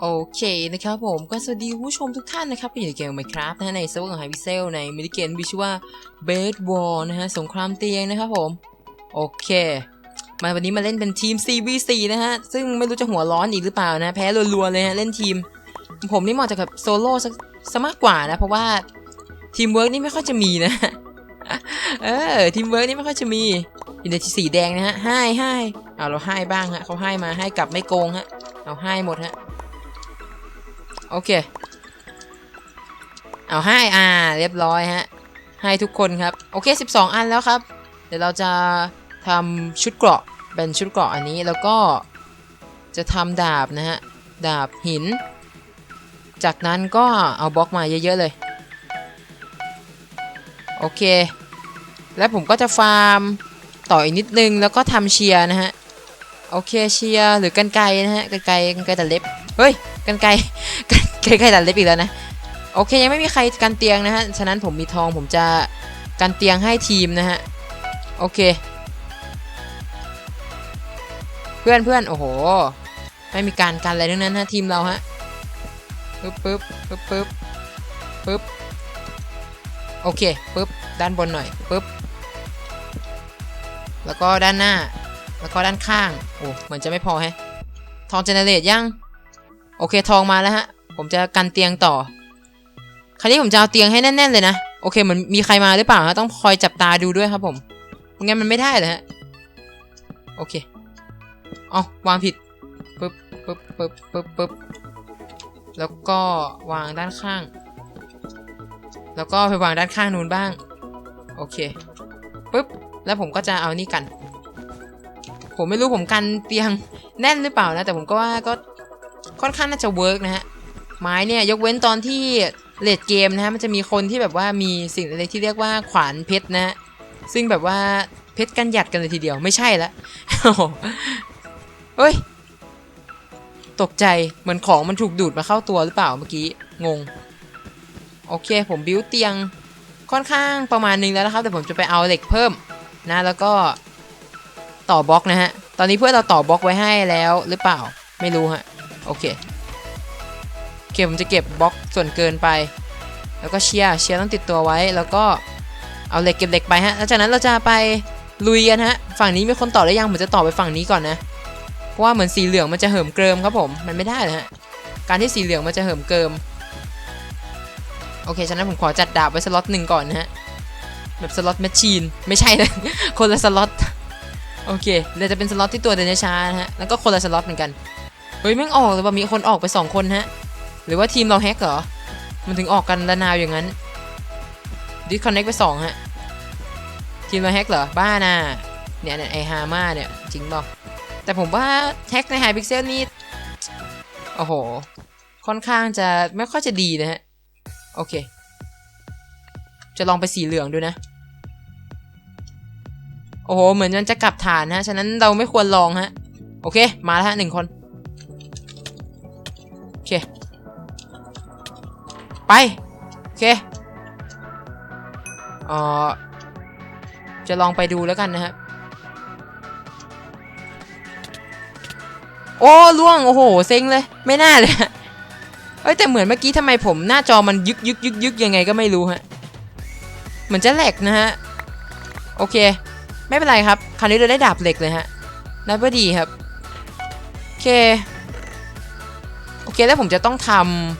โอเคนะครับผมก็สวัสดีผู้ชมทุกท่านนะครับที่อยู่ในเกม Minecraft นะฮะในเซิร์ฟเวอร์ของ Hypixel ในมินิเกมมีชื่อว่า Bed War นะฮะสงครามเตียงนะครับผม โอเค มาวันนี้มาเล่นเป็นทีม CVC นะฮะ ซึ่งไม่รู้จะหัวร้อนอีกหรือเปล่านะ แพ้รัวๆเลยฮะ เล่นทีม ผมนี่เหมาะจะกับโซโล่ซะมากกว่านะ เพราะว่าทีมเวิร์กนี่ไม่ค่อยจะมีนะเออทีมเวิร์กนี่ไม่ค่อยจะมีอินเดสีแดงนะฮะให้ให้เอาเราให้บ้างฮะเขาให้มาให้กลับไม่โกงฮะเอาให้หมดฮะ โอเค เอาให้อ่า เรียบร้อยฮะ ให้ทุกคนครับ โอเค 12 อันแล้วครับ เดี๋ยวเราจะทำชุดเกราะเป็นชุดเกราะอันนี้แล้วก็จะทำดาบนะฮะ ดาบหิน จากนั้นก็เอาบล็อกมาเยอะๆเลย โอเค แล้วผมก็จะฟาร์มต่ออีกนิดนึงแล้วก็ทำเชียร์นะฮะ โอเคเชียร์หรือกันไกนะฮะ กันไกกันไกรตัดเล็บ เฮ้ย กันไก รกันไกรตัดเล็บอีกแล้วนะ โอเคยังไม่มีใครกันเตียงนะฮะ ฉะนั้นผมมีทองผมจะกันเตียงให้ทีมนะฮะ โอเค เพื่อนเพื่อนโอ้โห ไม่มีการกันอะไรทั้งนั้นฮะทีมเราฮะปึ๊บปึ๊บปึ๊บปึ๊บปึ๊บโอเคปึ๊บด้านบนหน่อยปึ๊บแล้วก็ด้านหน้า แล้วก็ด้านข้าง โอ้เหมือนจะไม่พอแฮะ ทองเจเนเรตยัง โอเคทองมาแล้วฮะ ผมจะกันเตียงต่อ คราวนี้ผมจะเอาเตียงให้แน่น ๆ เลยนะ โอเคเหมือนมีใครมาหรือเปล่าฮะต้องคอยจับตาดูด้วยครับผมไม่งั้นมันไม่ได้เลยฮะ โอเค เอาวางผิดปึ๊บปึ๊บปึ๊บปึ๊บปึ๊บแล้วก็วางด้านข้าง แล้วก็ไปวางด้านข้างนู้นบ้าง โอเคปึ๊บ แล้วผมก็จะเอานี่กัน ผมไม่รู้ผมกันเตียงแน่นหรือเปล่านะ แต่ผมก็ว่าก็ค่อนข้างน่าจะเวิร์กนะฮะ ไม้เนี่ยยกเว้นตอนที่เลดเกมนะฮะมันจะมีคนที่แบบว่ามีสิ่งอะไรที่เรียกว่าขวานเพชรนะฮะซึ่งแบบว่าเพชรกันหยัดกันเลยทีเดียวไม่ใช่ละเฮ้ย ตกใจเหมือนของมันถูกดูดมาเข้าตัวหรือเปล่าเมื่อกี้งง โอเคผมบิ้วเตียงค่อนข้างประมาณนึงแล้วนะครับแต่ผมจะไปเอาเหล็กเพิ่มนะแล้วก็ต่อบล็อกนะฮะ ตอนนี้เพื่อนเราต่อบล็อกไว้ให้แล้วหรือเปล่าไม่รู้ฮะ โอเค เคผมจะเก็บบล็อกส่วนเกินไป แล้วก็เชียร์เชียร์ต้องติดตัวไว้ แล้วก็เอาเหล็กเก็บเหล็กไปฮะแล้วจากนั้นเราจะไปลุยกันฮะ ฝั่งนี้มีคนต่อหรือยังผมจะต่อไปฝั่งนี้ก่อนนะเพราะว่าเหมือนสีเหลืองมันจะเหิมเกริมครับผมมันไม่ได้นะฮะการที่สีเหลืองมันจะเหิมเกริมโอเคฉะนั้นผมขอจัดดาบไว้สล็อตหนึ่งก่อนนะฮะแบบสล็อตแมชชีนไม่ใช่นะคนละสล็อตโอเคเดี๋ยวจะเป็นสล็อตที่ตัวเดินช้านะฮะแล้วก็คนละสล็อตเหมือนกันเฮ้ยแม่งออกเลยว่ามีคนออกไปสองคนฮะ หรือว่าทีมเราแฮกเหรอ มันถึงออกกันระนาวอย่างนั้นดิสคอนเน็กไปสองฮะ ทีมเราแฮกเหรอ บ้านะเนี่ยเนี่ยไอฮาม่าเนี่ย จริงเปล่าแต่ผมว่าแฮกในไฮพิกเซลนี่ โอ้โห ค่อนข้างจะไม่ค่อยจะดีนะฮะ โอเค จะลองไปสีเหลืองดูนะ โอ้โห เหมือนมันจะกลับฐานฮะ ฉะนั้นเราไม่ควรลองฮะ โอเค มาแล้วฮะหนึ่งคน โอเค ไป โอเคเอ่อจะลองไปดูแล้วกันนะฮะโอ้ล่วง โอ้โห เซ็งเลย ไม่น่าเลยเอ้ยแต่เหมือนเมื่อกี้ทำไมผมหน้าจอมันยึกยึกยึกยึกยังไงก็ไม่รู้ฮะเหมือนจะแหลกนะฮะ โอเค ไม่เป็นไรครับ คราวนี้เราได้ดาบเหล็กเลยฮะนับว่าดีครับ โอเค โอเคแล้วผมจะต้องท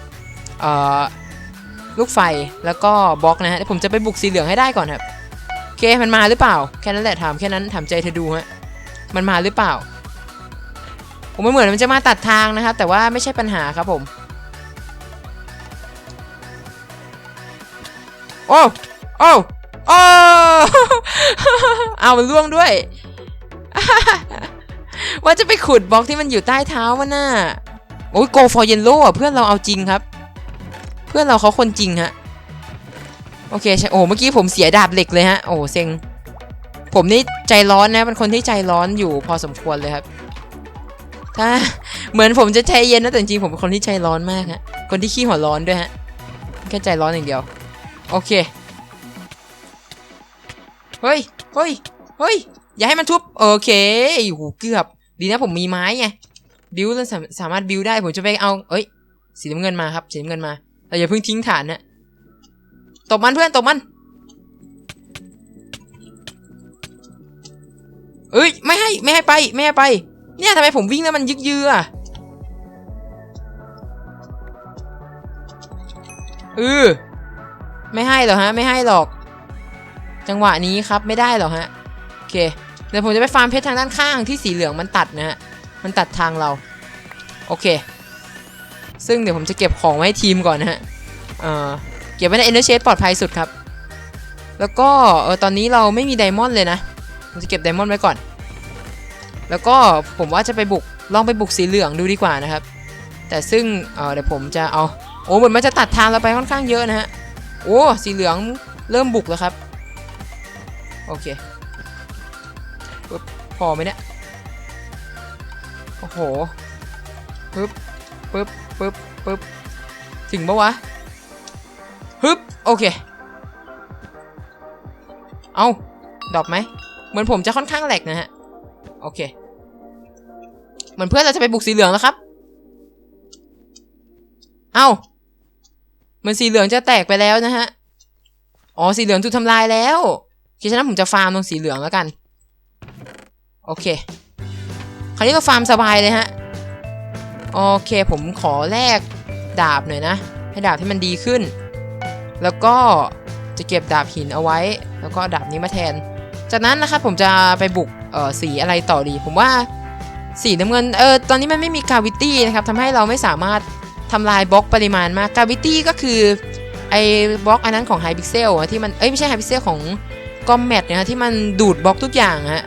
ำเอ่อ ลูกไฟแล้วก็บล็อกนะฮะผมจะไปบุกสีเหลืองให้ได้ก่อนครับโอเคมันมาหรือเปล่า แค่นั้นแหละถามแค่นั้นถามใจเธอดูฮะมันมาหรือเปล่า ผมไม่เหมือนมันจะมาตัดทางนะครับ แต่ว่าไม่ใช่ปัญหาครับผม โอ้โอ้โอ้เอามันล่วงด้วย ว่าจะไปขุดบล็อกที่มันอยู่ใต้เท้ามันน่ะโอ้ยโกฟอร์เยนโล่เพื่อนเราเอาจริงครับ พื่อนเราเขาคนจริงฮะ โอเคใช่โอ้เมื่อกี้ผมเสียดาบเหล็กเลยฮะ โอ้เซ็ง ผมนี่ใจร้อนนะเป็นคนที่ใจร้อนอยู่พอสมควรเลยครับถ้าเหมือนผมจะใจเย็นนะแต่จริงผมเป็นคนที่ใจร้อนมากฮะ คนที่ขี้หัวร้อนด้วยฮะ แค่ใจร้อนอย่างเดียว โอเค เฮ้ย เฮ้ย เฮ้ย อย่าให้มันทุบ โอเคโอ้โหเกือบ ดีนะผมมีไม้ไง บิวเราสามสามารถบิวได้ ผมจะไปเอา เอ้ย สีน้ำเงินมาครับ สีน้ำเงินมา เราอย่าเพิ่งทิ้งฐานนะตบมันเพื่อนตบมันเอ้ยไม่ให้ไม่ให้ไปไม่ให้ไป เนี่ยทำไมผมวิ่งแล้วมันยึกยืออะเออไม่ให้หรอกฮะ ไม่ให้หรอก จังหวะนี้ครับไม่ได้หรอกฮะโอเคเดี๋ยวผมจะไปฟาร์มเพชรทางด้านข้างที่สีเหลืองมันตัดนะฮะมันตัดทางเรา โอเค ซึ่งเดี๋ยวผมจะเก็บของไว้ให้ทีมก่อนนะฮะเออเก็บไว้ใน Ender Chest ปลอดภัยสุดครับ แล้วก็เออตอนนี้เราไม่มีไดมอนด์เลยนะ ผมจะเก็บไดมอนด์ไว้ก่อน แล้วก็ผมว่าจะไปบุกลองไปบุกสีเหลืองดูดีกว่านะครับ แต่ซึ่งเออเดี๋ยวผมจะเอาโอ้เหมือนมันจะตัดทางเราไปค่อนข้างเยอะนะฮะโอ้สีเหลืองเริ่มบุกแล้วครับโอเคปึ๊บพอไหมเนี่ยโอ้โหปึ๊บปึ๊บ ปึ๊บปึ๊บถึงปะวะฮึบโอเค เอาดรอปไหม เหมือนผมจะค่อนข้างแหลกนะฮะ โอเค เหมือนเพื่อนเราจะไปบุกสีเหลืองแล้วครับ เอาเหมือนสีเหลืองจะแตกไปแล้วนะฮะ อ๋อ สีเหลืองถูกทำลายแล้วโอเคฉะนั้นผมจะฟาร์มตรงสีเหลืองแล้วกัน โอเค คราวนี้ก็ฟาร์มสบายเลยฮะ โอเคผมขอแลกดาบหน่อยนะ ให้ดาบที่มันดีขึ้น แล้วก็จะเก็บดาบหินเอาไว้ แล้วก็ดาบนี้มาแทน จากนั้นนะครับผมจะไปบุกเอ่อสีอะไรต่อดี ผมว่าสีน้ำเงินเออตอนนี้มันไม่มีกาวิตี้นะครับทำให้เราไม่สามารถทำลายบล็อกปริมาณมากกาวิตี้ก็คือไอ้บล็อกอันนั้นของไฮพิกเซลที่มันเอ้ยไม่ใช่ไฮพิกเซลของกอมแมทนะฮะที่มันดูดบล็อกทุกอย่างฮะ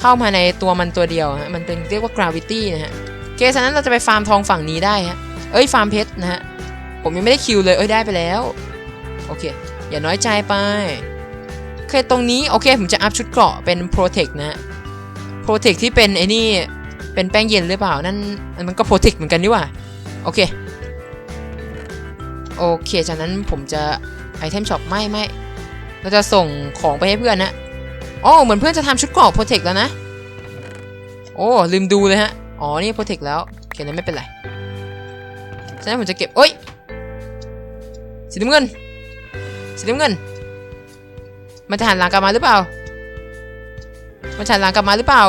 เข้ามาในตัวมันตัวเดียวฮะมันเป็นเรียกว่า gravity นะฮะ เคฉะนั้นเราจะไปฟาร์มทองฝั่งนี้ได้ฮะเอ้ยฟาร์มเพชรนะฮะผมยังไม่ได้คิวเลยเอ้ยได้ไปแล้วโอเคอย่าน้อยใจไปโอเคตรงนี้โอเคผมจะอัพชุดเกราะเป็น protect นะฮะ protect ที่เป็นไอ้นี่เป็นแป้งเย็นหรือเปล่านั่นมันก็ protect เหมือนกันนี่ว่าโอเคโอเคจากนั้นผมจะไอเทมช็อปไม่ไม่เราจะส่งของไปให้เพื่อนนะอ๋อเหมือนเพื่อนจะทำชุดเกราะโปรเทคแล้วนะโอ้ลืมดูเลยฮะ อ๋อ นี่โปรเทคแล้วโอเคนั้นไม่เป็นไรฉะนั้นผมจะเก็บโอ้ยสีน้ำเงินสีน้ำเงิน มันจะหันหลังกลับมาหรือเปล่า มันจะหันหลังกลับมาหรือเปล่า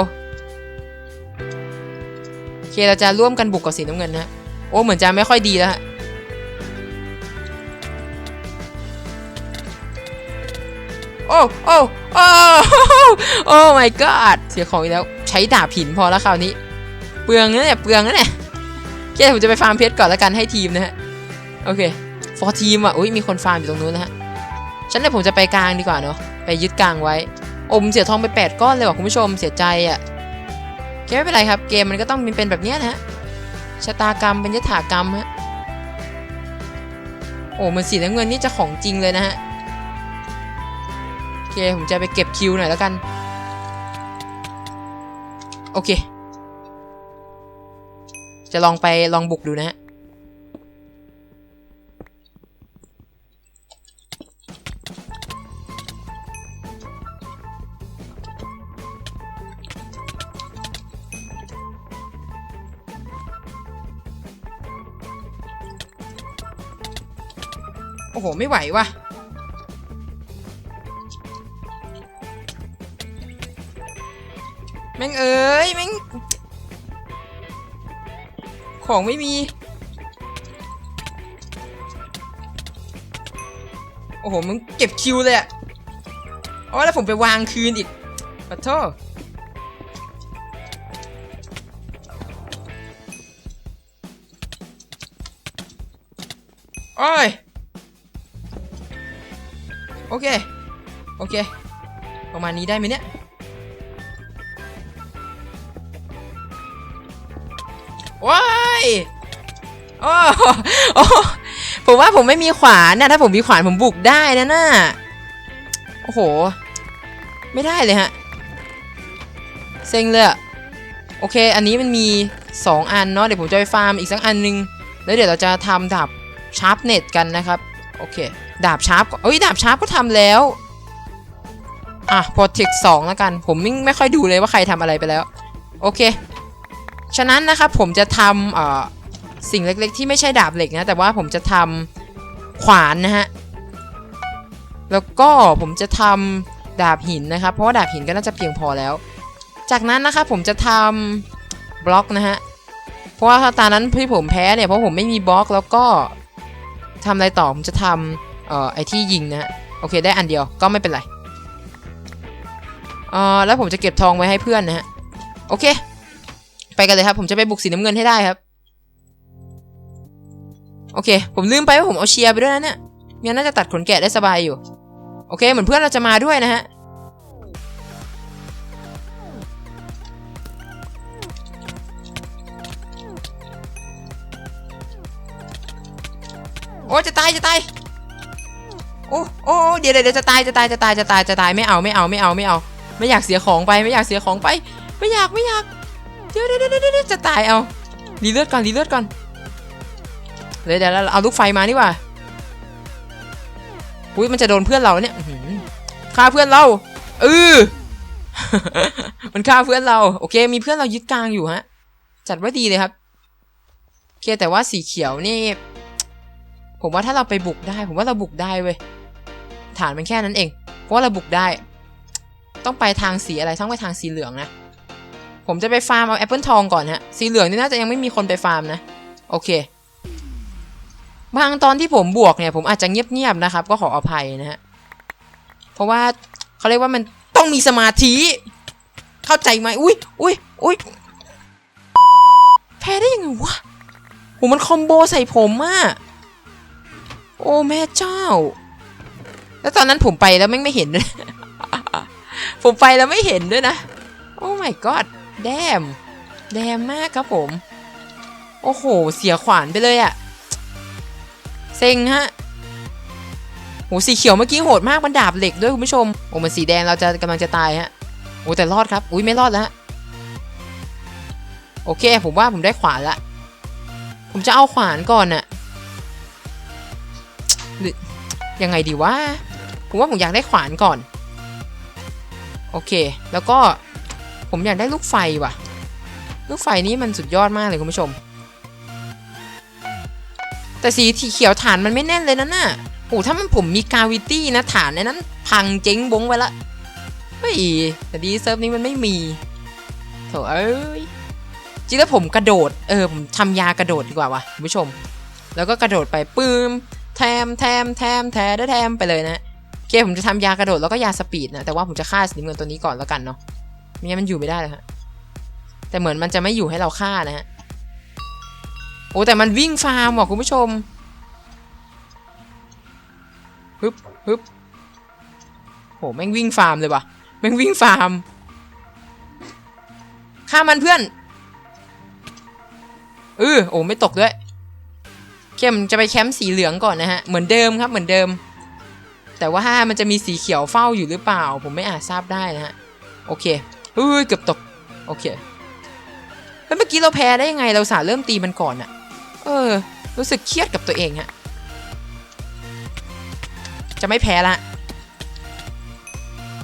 โอเค เราจะร่วมกันบุกกับสีน้ำเงินนะฮะโอ้ เหมือนจะไม่ค่อยดีแล้วฮะโอ้ โอ้ โอ้ โอ้ my god เสียของอีกแล้ว ใช้ดาบหินพอแล้วคราวนี้ เปลืองนะเนี่ยเปลืองนะเนี่ยโอเคผมจะไปฟาร์มเพชรก่อนแล้วกันให้ทีมนะฮะโอเคฟอร์ทีมอะอุ้ยมีคนฟาร์มอยู่ตรงนู้นนะฮะฉันเลยผมจะไปกลางดีกว่าเนาะไปยึดกลางไว้อมเสียทองไป 8 ก้อนเลยว่ะคุณผู้ชมเสียใจอะโอเคไม่เป็นไรครับ เกมมันก็ต้องมีเป็นแบบนี้นะฮะชะตากรรมเป็นยถากรรมฮะโอ้มันสีน้ำเงินนี่จะของจริงเลยนะฮะโอเคผมจะไปเก็บคิวหน่อยแล้วกัน โอเค จะลองไปลองบุกดูนะฮะโอ้โห ไม่ไหวว่ะ แม่งเอ้ย แม่ง ของไม่มี โอ้โห มึงเก็บคิวเลยอะอ๋อแล้วผมไปวางคืนอีกขอโทษโอ้ย โอเค โอเค ประมาณนี้ได้ไหมเนี่ย โอ้โอ้ผมว่าผมไม่มีขวานนะถ้าผมมีขวานผมบุกได้นะน่ะโอ้โห ไม่ได้เลยฮะ เซ็งเลยอะโอเค อันนี้มันมี 2 อันเนาะเดี๋ยวผมจะไปฟาร์มอีกสักอันนึง แล้วเดี๋ยวเราจะทำดาบชาร์ปเน็ตกันนะครับ โอเค ดาบชาร์ปเอ้ย ดาบชาร์ปก็ทำแล้วอะโปรเทคสองแล้วกัน ผมไม่ไม่ค่อยดูเลยว่าใครทำอะไรไปแล้ว โอเค ฉะนั้นนะครับผมจะทำสิ่งเล็กๆ ที่ไม่ใช่ดาบเหล็กนะ แต่ว่าผมจะทำขวานนะฮะ แล้วก็ผมจะทำดาบหินนะครับ เพราะว่าดาบหินก็น่าจะเพียงพอแล้ว จากนั้นนะครับผมจะทำบล็อกนะฮะ เพราะว่าตอนนั้นที่ผมแพ้เนี่ยเพราะผมไม่มีบล็อกแล้วก็ทำอะไรต่อผมจะทำเอ่อไอที่ยิงนะฮะโอเคได้อันเดียวก็ไม่เป็นไรเอ่อแล้วผมจะเก็บทองไว้ให้เพื่อนนะฮะ โอเค ไปกันเลยครับ ผมจะไปบุกสีน้ำเงินให้ได้ครับ โอเค ผมลืมไปว่าผมเอาเชียร์ไปด้วยนะเนี่ยงั้นน่าจะตัดขนแกะได้สบายอยู่ โอเค เหมือนเพื่อนเราจะมาด้วยนะฮะโอ้จะตายจะตายโอ้โอ้เดี๋ยวเดี๋ยวจะตายจะตายจะตายจะตายจะตายไม่เอาไม่เอาไม่เอาไม่เอา ไม่อยากเสียของไปไม่อยากเสียของไป ไม่อยากไม่อยาก เดี๋ยวเดี๋ยวเดี๋ยวจะตายเอารีเลือดก่อนรีเลือดก่อนเดี๋ยวเดี๋ยวเราเอาลูกไฟมานี่ว่าอุ้ยมันจะโดนเพื่อนเราเนี่ยฆ่าเพื่อนเราเออมันฆ่าเพื่อนเราโอเค มีเพื่อนเรายึดกลางอยู่ฮะ จัดว่าดีเลยครับโอเคแต่ว่าสีเขียวนี่ ผมว่าถ้าเราไปบุกได้ ผมว่าเราบุกได้เว้ยฐานมันแค่นั้นเอง เพราะว่าเราบุกได้ ต้องไปทางสีอะไรต้องไปทางสีเหลืองนะ ผมจะไปฟาร์มเอาแอปเปิลทองก่อนฮะ สีเหลืองนี่น่าจะยังไม่มีคนไปฟาร์มนะ โอเค บางตอนที่ผมบวกเนี่ย ผมอาจจะเงียบๆนะครับ ก็ขออภัยนะฮะ เพราะว่าเขาเรียกว่ามันต้องมีสมาธิ เข้าใจไหมอุ้ยอุ้ยอุ้ยแพ้ได้ยังไงวะโหมันคอมโบใส่ผมอะโอ้แม่เจ้า แล้วตอนนั้นผมไปแล้วไม่ไม่เห็นด้วยผมไปแล้วไม่เห็นด้วยนะ โอ้ my god แดม แดมมากครับผม โอ้โห เสียขวานไปเลยอะเซ็งฮะโหสีเขียวเมื่อกี้โหดมากมันดาบเหล็กด้วยคุณผู้ชม โอ้มันสีแดงเราจะกำลังจะตายฮะโอ้แต่รอดครับ อุ้ยไม่รอดแล้วฮะโอเค ผมว่าผมได้ขวานละ ผมจะเอาขวานก่อนน่ะหรือยังไงดีวะ ผมว่าผมอยากได้ขวานก่อน โอเค แล้วก็ ผมอยากได้ลูกไฟว่ะ ลูกไฟนี้มันสุดยอดมากเลยคุณผู้ชม แต่สีที่เขียวฐานมันไม่แน่นเลยนะน่ะโอ้ถ้ามันผมมีกาวิตี้นะฐานในนั้น พังเจ๊งบงไปละเฮ้ยแต่ดีเซิร์ฟนี้มันไม่มีโถเอ้ยจริงแล้วผมกระโดด เออผมทำยากระโดดดีกว่าวะคุณผู้ชม แล้วก็กระโดดไปปื้มแทมแทมแทมแทได้แทมไปเลยนะโอเคผมจะทำยากระโดดแล้วก็ยาสปีดนะแต่ว่าผมจะฆ่าสีน้ำเงินตัวนี้ก่อนแล้วกันเนาะ ไม่งั้นมันอยู่ไม่ได้เลยฮะแต่เหมือนมันจะไม่อยู่ให้เราฆ่านะฮะโอ้แต่มันวิ่งฟาร์มว่ะคุณผู้ชมฮึบฮึบโหแม่งวิ่งฟาร์มเลยว่ะแม่งวิ่งฟาร์มฆ่ามันเพื่อนเออโอ้ไม่ตกด้วยเข้มจะไปแคมป์สีเหลืองก่อนนะฮะเหมือนเดิมครับเหมือนเดิม แต่ว่ามันจะมีสีเขียวเฝ้าอยู่หรือเปล่า ผมไม่อาจทราบได้นะฮะโอเค เฮ้ยเกือบตก โอเคแล้วเมื่อกี้เราแพ้ได้ยังไงเราสาเริ่มตีมันก่อนอะเออ รู้สึกเครียดกับตัวเองฮะ จะไม่แพ้ละ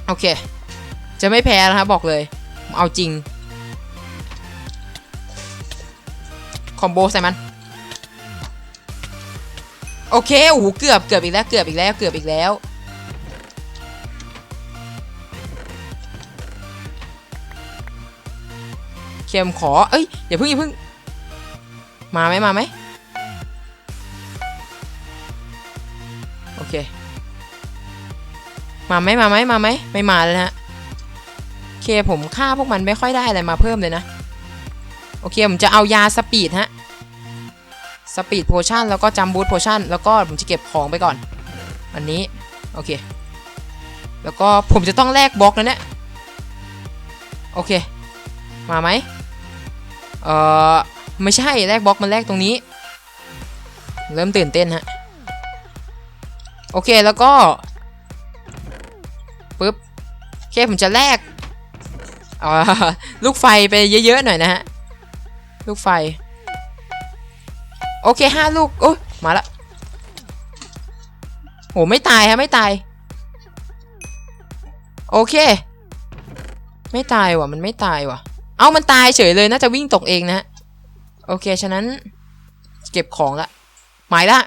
โอเค จะไม่แพ้แล้วครับบอกเลย เอาจริง คอมโบใส่มัน โอเค โอ้โห เกือบ เกือบอีกแล้ว เกือบอีกแล้ว เกือบอีกแล้ว เข็มขอ เอ้ยอย่าเพิ่งอย่าเพิ่ง มาไหมมาไหมโอเค มาไหมมาไหมมาไหมไม่มาแล้วนะฮะโอเคผมฆ่าพวกมันไม่ค่อยได้อะไรมาเพิ่มเลยนะ โอเคผมจะเอายาสปีดฮะ สปีดโพชั่นแล้วก็จัมบูทโพชั่นแล้วก็ผมจะเก็บของไปก่อน อันนี้ โอเค แล้วก็ผมจะต้องแลกบล็อกนะเนี่ย โอเค มาไหม เอ่อไม่ใช่แลกบล็อกมันแลกตรงนี้ เริ่มตื่นเต้นฮะ โอเคแล้วก็ปึ๊บโอเคผมจะแลกลูกไฟไปเยอะๆหน่อยนะฮะ ลูกไฟ โอเคห้าลูกโอ้ยมาละโหไม่ตายฮะไม่ตาย โอเค ไม่ตายว่ะมันไม่ตายว่ะ เอามันตายเฉยเลยน่าจะวิ่งตกเองนะฮะโอเค ฉะนั้น เก็บของละ หมายละ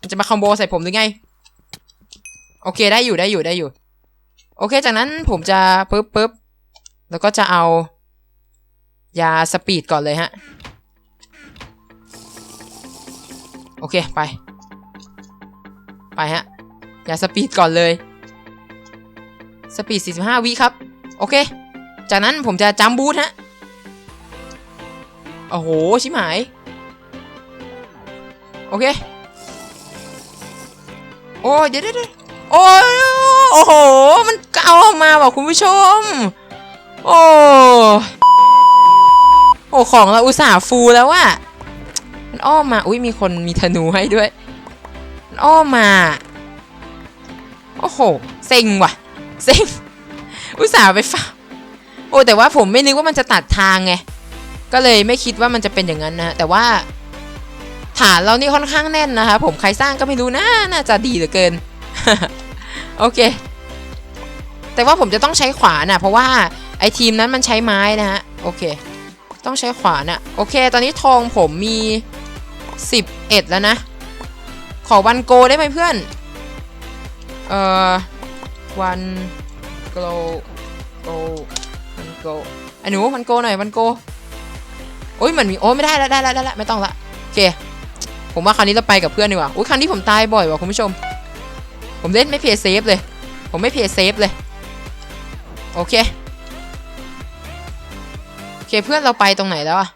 มันจะมาคอมโบใส่ผมหรือไง โอเคได้อยู่ได้อยู่ได้อยู่ โอเค จากนั้นผมจะปึ๊บปึ๊บแล้วก็จะเอา ยาสปีดก่อนเลยฮะ โอเค ไป ไปฮะ ยาสปีดก่อนเลย สปีด 45 วิครับ โอเค จากนั้นผมจะจัมบูทฮะ โอ้โห ชิบหาย โอเค โอ้ยเดี๋ยวเดี๋ยวโอ้ยโอ้โห มันเก้าออกมาบอกคุณผู้ชม โอ้โอ้ของเราอุตส่าห์ฟูแล้วอะมันอ้อมมา อุ้ยมีคนมีธนูให้ด้วย มันอ้อมมา โอ้โห เซ็งว่ะ เซ็ง อุตส่าห์ไปฟ้าโอ้แต่ว่าผมไม่นึกว่ามันจะตัดทางไงก็เลยไม่คิดว่ามันจะเป็นอย่างนั้นนะแต่ว่าฐานเรานี่ค่อนข้างแน่นนะคะผมใครสร้างก็ไม่รู้นะน่าจะดีเหลือเกินโอเค แต่ว่าผมจะต้องใช้ขวานนะเพราะว่าไอทีมนั้นมันใช้ไม้นะฮะโอเค ต้องใช้ขวานอะโอเค ตอนนี้ทองผมมี 11 แล้วนะ ขอวันโกได้ไหมเพื่อน เอ่อวัน โกโกวันโกไอ้หนูวันโกหน่อยวันโกโอ้ยเหมือนมีโอ้ยไม่ได้แล้วได้แล้วได้แล้วไม่ต้องละโอเค ผมว่าคราวนี้เราไปกับเพื่อนดีกว่าอุ้ยครั้งนี้ผมตายบ่อยว่ะคุณผู้ชม ผมเล่นไม่เพย์เซฟเลย ผมไม่เพย์เซฟเลยโอเคโอเคเพื่อนเราไปตรงไหนแล้วอะ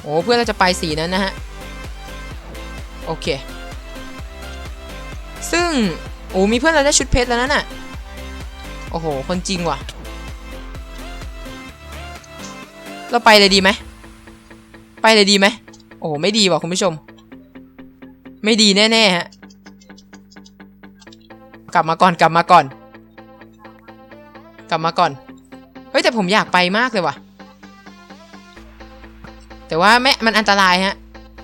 โอ้เพื่อนเราจะไปสีนั้นนะฮะโอเค ซึ่งโอ้มีเพื่อนเราได้ชุดเพชรแล้วนั่นน่ะ โอ้โห คนจริงว่ะ เราไปเลยดีไหม ไปเลยดีไหม โอ้โห ไม่ดีว่ะคุณผู้ชม ไม่ดีแน่ๆฮะ กลับมาก่อน กลับมาก่อน กลับมาก่อน เฮ้ยแต่ผมอยากไปมากเลยว่ะ แต่ว่าไม่มันอันตรายฮะ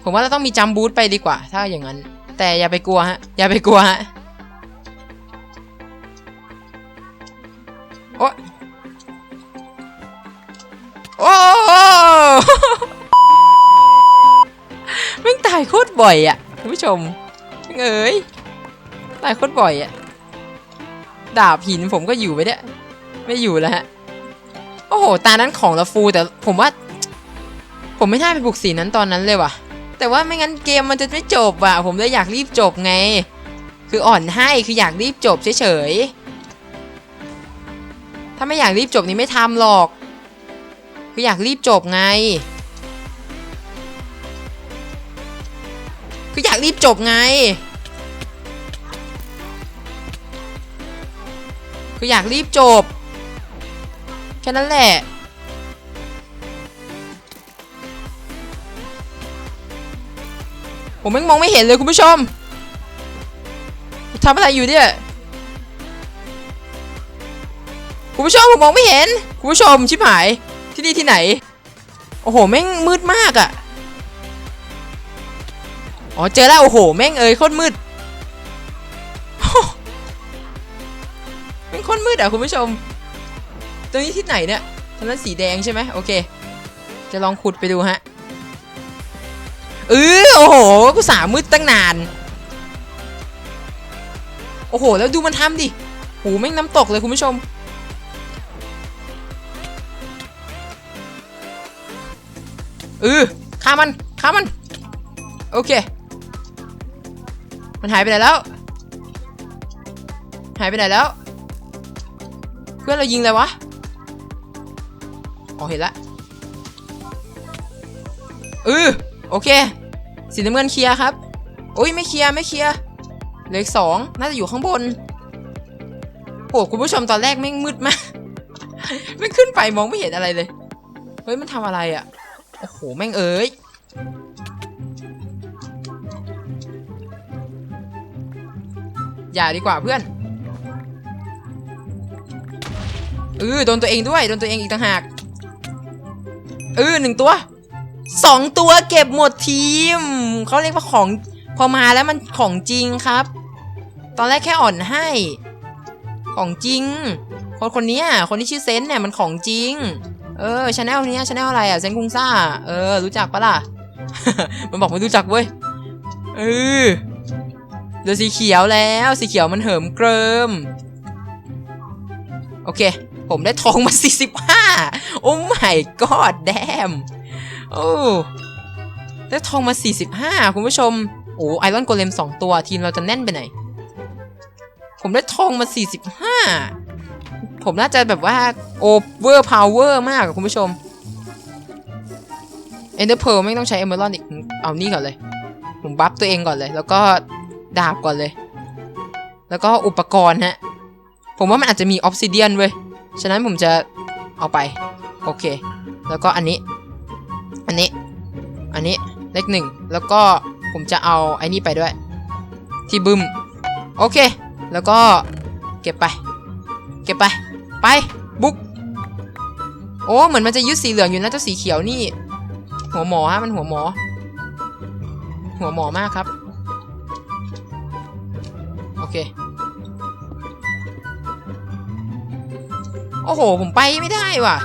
ผมว่าเราต้องมีจัมบูทไปดีกว่า ถ้าอย่างนั้น แต่อย่าไปกลัวฮะ อย่าไปกลัวฮะ โอ๊ยโอ้แม่งตายโคตรบ่อยอะคุณผู้ชมแม่งเอ้ยตายโคตรบ่อยอะดาบหินผมก็อยู่ไปเนี่ยไม่อยู่แล้วฮะโอ้โหตานั้นของเราฟูแต่ผมว่า ผมไม่น่าไปบุกสีนั้นตอนนั้นเลยว่ะ แต่ว่าไม่งั้นเกมมันจะไม่จบอะ ผมเลยอยากรีบจบไง คืออ่อนให้คืออยากรีบจบเฉยๆ ถ้าไม่อยากรีบจบนี่ไม่ทำหรอก คืออยากรีบจบไง คืออยากรีบจบไง คืออยากรีบจบ แค่นั้นแหละผมแม่มองไม่เห็นเลยคุณผู้ชมทำอะไรอยู่เนี่ย คุณผู้ชมผมมองไม่เห็น คุณผู้ชมชิบหาย ที่นี่ที่ไหน โอ้โห แม่งมืดมากอะ่ะ อ๋อ เจอแล้ว โอ้โห แม่งเอ้ยโคตรมืดแม่งโคตรมืดอะคุณผู้ชม ตรงนี้ที่ไหนเนี่ยตรงนั้นสีแดงใช่ไหมโอเค จะลองขุดไปดูฮะเออโอ้โห กูสามืดตั้งนาน โอ้โห แล้วดูมันทำดิโหแม่งน้ำตกเลยคุณผู้ชม เออฆ่ามันฆ่ามัน โอเค มันหายไปไหนแล้ว หายไปไหนแล้ว เพื่อนเรายิงเลยวะอ๋อเห็นละเออโอเค สีน้ำเงินเคลียร์ครับโอ้ยไม่เคลียร์ไม่เคลียร์เหลืออีกสองน่าจะอยู่ข้างบนโหคุณผู้ชมตอนแรกแม่งมืดมาก ไม่ขึ้นไปมองไม่เห็นอะไรเลย เฮ้ยมันทำอะไรอะ่ะ โอ้โห แม่งเอ้ยอย่าดีกว่าเพื่อนเออโดนตัวเองด้วยโดนตัวเองอีกต่างหากเออหนึ่งตัวสองตัวเก็บหมดทีมเขาเรียกว่าของพอมาแล้วมันของจริงครับ ตอนแรกแค่อ่อนให้ ของจริง คนคนนี้คนที่ชื่อเซนเนี่ยมันของจริง เออชาแนลนี้ชาแนลอะไรอะเซนคุงซ่า เออ รู้จักปะล่ะ มันบอกไม่รู้จักเว้ย เออเหลือสีเขียวแล้ว สีเขียวมันเหิมเกริม โอเค ผมได้ทองมา 45 โอ้ my god damn โอ้ได้ทองมา 45 คุณผู้ชม โอ้ไอรอนโกเลม2ตัว ทีมเราจะแน่นไปไหน ผมได้ทองมา 45 ผมน่าจะแบบว่าโอเวอร์พาวเวอร์มากคุณผู้ชมเอนเดอร์เพลไม่ต้องใช้เอเมอรัลอีกเอานี่ก่อนเลย ผมบัฟตัวเองก่อนเลย แล้วก็ดาบก่อนเลย แล้วก็อุปกรณ์ฮะ ผมว่ามันอาจจะมีออฟซิเดียนเว้ย ฉะนั้นผมจะเอาไป โอเค แล้วก็อันนี้ อันนี้ อันนี้เลขหนึ่ง แล้วก็ผมจะเอาไอ้นี่ไปด้วย ที่บึมโอเค แล้วก็เก็บไป ก็บไป ไป บุก โอ้ เหมือนมันจะยึดสีเหลืองอยู่นะเจ้าสีเขียวนี่ หัวหมอฮะ มันหัวหมอ หัวหมอมากครับ โอเค โอ้โห ผมไปไม่ได้ว่ะ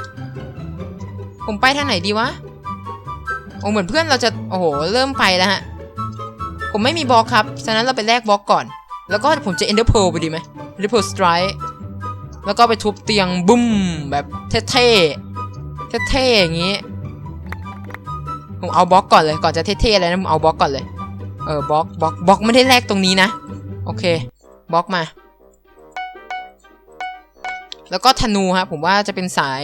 ผมไปทางไหนดีวะ โอ้เหมือนเพื่อนเราจะ โอ้โห เริ่มไปแล้วฮะ ผมไม่มีบล็อกครับ ฉะนั้นเราไปแลกบล็อกก่อน แล้วก็ผมจะ Ender Pearl ไปดีไหม Ender Pearl Strike แล้วก็ไปทุบเตียงบุ้มแบบเท่ๆเท่ๆอย่างนี้ ผมเอาบล็อกก่อนเลยก่อนจะเท่ๆเลยนะผมเอาบล็อกก่อนเลย เออบล็อกบล็อกบล็อกไม่ได้แลกตรงนี้นะ โอเคบล็อกมา แล้วก็ธนูฮะผมว่าจะเป็นสาย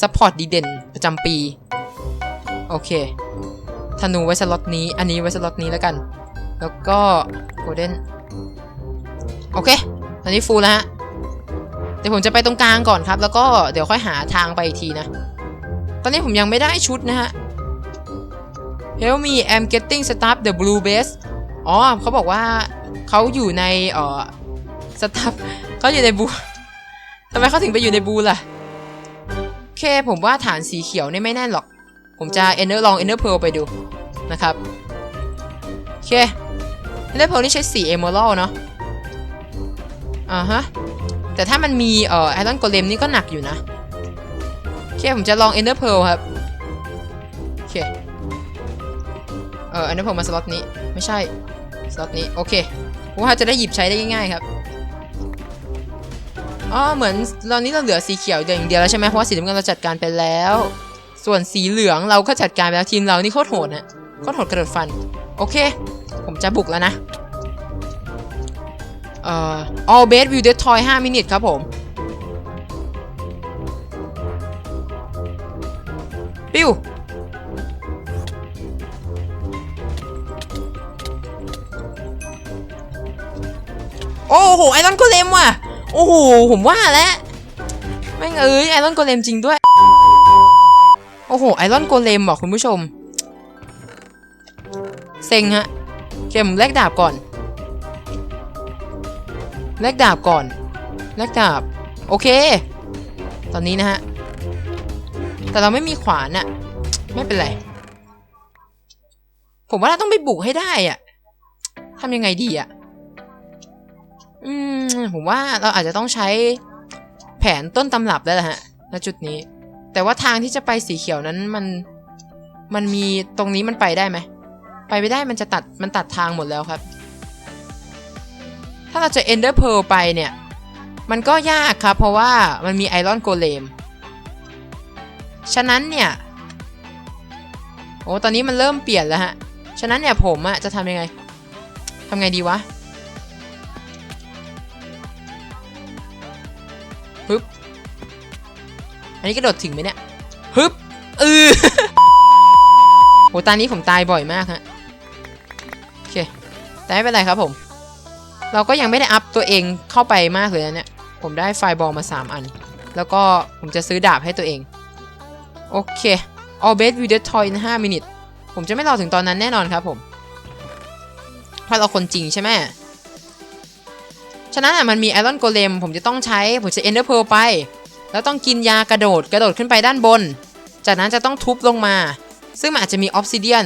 ซัพพอร์ตดีเด่นประจำปี โอเคธนูไว้สล็อตนี้ อันนี้ไว้สล็อตนี้แล้วกัน แล้วก็โกลเด้น โอเค ตอนนี้ฟูลแล้วฮะ ดี๋ยวผมจะไปตรงกลางก่อนครับ แล้วก็เดี๋ยวค่อยหาทางไปอีกทีนะ ตอนนี้ผมยังไม่ได้ชุดนะฮะ Help me I'm getting stuff the blue base อ๋อเขาบอกว่าเขาอยู่ในเอ่อสตัฟเขาอยู่ในบูทำไมเขาถึงไปอยู่ในบูล่ะโอเคผมว่าฐานสีเขียวนี่ไม่แน่นหรอก ผมจะ Ender ลอง Ender Pearl ไปดูนะครับโอเค Ender Pearl นี่ใช้สี Emerald เนาะอ่าฮะ แต่ถ้ามันมีเอ่อ Iron Golem นี่ก็หนักอยู่นะโอเคผมจะลอง Ender Pearl ครับโอเคเออ Ender Pearl มาสล็อตนี้ไม่ใช่สล็อตนี้โอเคว่าจะได้หยิบใช้ได้ง่ายๆครับอ๋อเหมือนตอนนี้เราเหลือสีเขียวอย่างเดียวแล้วใช่ไหมเพราะว่าสีน้ำเงินเราจัดการไปแล้ว ส่วนสีเหลืองเราก็จัดการไปแล้วทีมเรานี่โคตรโหดนะโคตรโหดกระโดดฟัน โอเค ผมจะบุกแล้วนะ เอ่อ all base will destroy 5 minutes ครับผมปิ้วโอ้โหไอรอนโกเลมว่ะ โอ้โห ผมว่าแล้วแม่งเอ้ยไอรอนโกเลมจริงด้วย โอ้โหไอรอนโกเลมบอกคุณผู้ชม เซ็งฮะ เกมแลกดาบก่อน แลกดาบก่อนแลกดาบ โอเค ตอนนี้นะฮะ แต่เราไม่มีขวานอะไม่เป็นไร ผมว่าเราต้องไปบุกให้ได้อะทำยังไงดีอะอืม ผมว่าเราอาจจะต้องใช้แผนต้นตำรับแล้วแหละฮะณจุดนี้ แต่ว่าทางที่จะไปสีเขียวนั้นมัน มันมีตรงนี้มันไปได้ไหม ไปไม่ได้มันจะตัด มันตัดทางหมดแล้วครับ ถ้าเราจะ Ender Pearl ไปเนี่ย มันก็ยากครับ เพราะว่ามันมีไอรอนโกเลม ฉะนั้นเนี่ย โอ้ ตอนนี้มันเริ่มเปลี่ยนแล้วฮะ ฉะนั้นเนี่ยผมอะจะทำยังไง ทำไงดีวะฮึบ อันนี้กระโดดถึงไหมเนี่ยฮึบเออโหตอนนี้ผมตายบ่อยมากฮะ โอเค แต่ไม่เป็นไรครับผม เราก็ยังไม่ได้อัพตัวเองเข้าไปมากเลยนะเนี่ย ผมได้ไฟบอลมา 3 อัน แล้วก็ผมจะซื้อดาบให้ตัวเอง โอเค all base will destroy in 5 minutes ผมจะไม่รอถึงตอนนั้นแน่นอนครับผม เพราะเราคนจริงใช่ไหมฉะนั้นอะมันมีไอรอนโกเลมผมจะต้องใช้ ผมจะเอนเดอร์เพลไป แล้วต้องกินยากระโดดกระโดดขึ้นไปด้านบน จากนั้นจะต้องทุบลงมา ซึ่งมันอาจจะมีออฟซิเดียน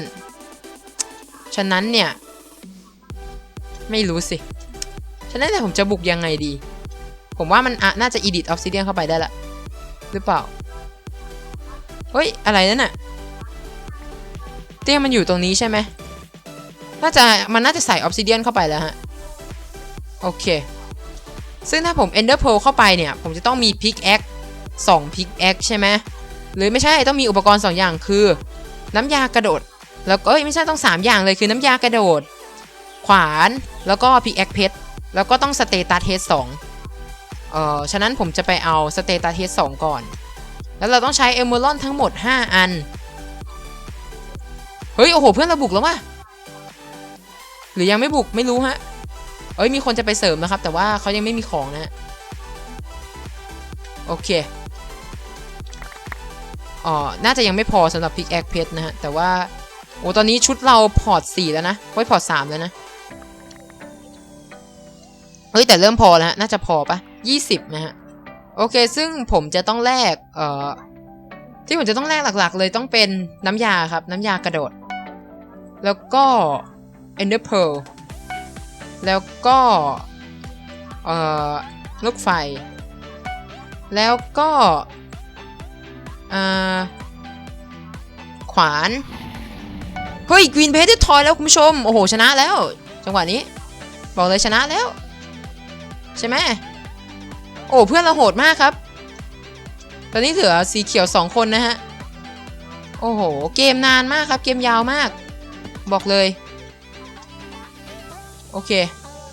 ฉะนั้นเนี่ย ไม่รู้สิ ฉะนั้นแต่ผมจะบุกยังไงดี ผมว่ามันอะน่าจะ edit obsidian เข้าไปได้ละ หรือเปล่า เฮ้ย อะไรนั่นน่ะ เตียงมันอยู่ตรงนี้ใช่ไหมน่าจะมันน่าจะใส่ obsidian เข้าไปแล้วฮะ โอเค ซึ่งถ้าผม ender pearl เข้าไปเนี่ย ผมจะต้องมี pickaxe 2 pickaxe ใช่ไหมหรือไม่ใช่ต้องมีอุปกรณ์ 2 อย่างคือ น้ำยากระโดด แล้วก็ไม่ใช่ต้อง 3 อย่างเลยคือน้ำยากระโดด ขวานแล้วก็ pickaxe เพชร แล้วก็ต้องสเตตัสเทสสองเอ่อ ฉะนั้นผมจะไปเอาสเตตัสเทสสองก่อน แล้วเราต้องใช้เอมเมอรอนทั้งหมด 5 อัน เฮ้ย โอ้โห เพื่อนเราบุกแล้ววะหรือยังไม่บุกไม่รู้ฮะ เอ้ย มีคนจะไปเสริมนะครับ แต่ว่าเขายังไม่มีของนะฮะโอเคอ๋อน่าจะยังไม่พอสำหรับพิกแอคเพชรนะฮะ แต่ว่า โอ้ ตอนนี้ชุดเราพอร์ต4แล้วนะไว้พอร์ต3แล้วนะ เฮ้ยแต่เริ่มพอแล้วฮะน่าจะพอปะ20นะฮะโอเค ซึ่งผมจะต้องแลกเอ่อที่ผมจะต้องแลกหลักๆ เลยต้องเป็นน้ำยาครับน้ำยากระโดด แล้วก็ Ender Pearl แล้วก็เอ่อลูกไฟ แล้วก็อ่าขวาน เฮ้ยกรีนเพจทอยแล้วคุณผู้ชม โอ้โห ชนะแล้ว จังหวะนี้ บอกเลยชนะแล้ว ใช่ไหมโอ้เพื่อนเราโหดมากครับ ตอนนี้เหลือสีเขียว 2 คนนะฮะ โอ้โห เกมนานมากครับ เกมยาวมาก บอกเลย โอเค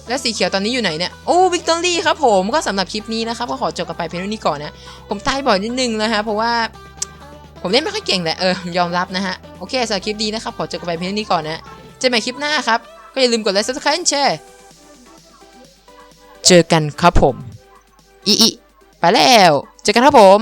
แล้วสีเขียวตอนนี้อยู่ไหนเนี่ย โอ้วิกตอรี่ครับผมก็สำหรับคลิปนี้นะครับ ก็ขอจบกันไปเพียงเท่านี้ก่อนนะ ผมตายบ่อยนิดนึงนะฮะ เพราะว่าผมเล่นไม่ค่อยเก่งแหละเออยอมรับนะฮะ โอเคสำหรับคลิปนี้นะครับ ขอจบกันไปเพียงเท่านี้ก่อนนะเจอกันใหม่คลิปหน้าครับ ก็อย่าลืมกดไลค์ subscribe แชร์ เจอกันครับผมอีอีไปแล้ว เจอกันครับผม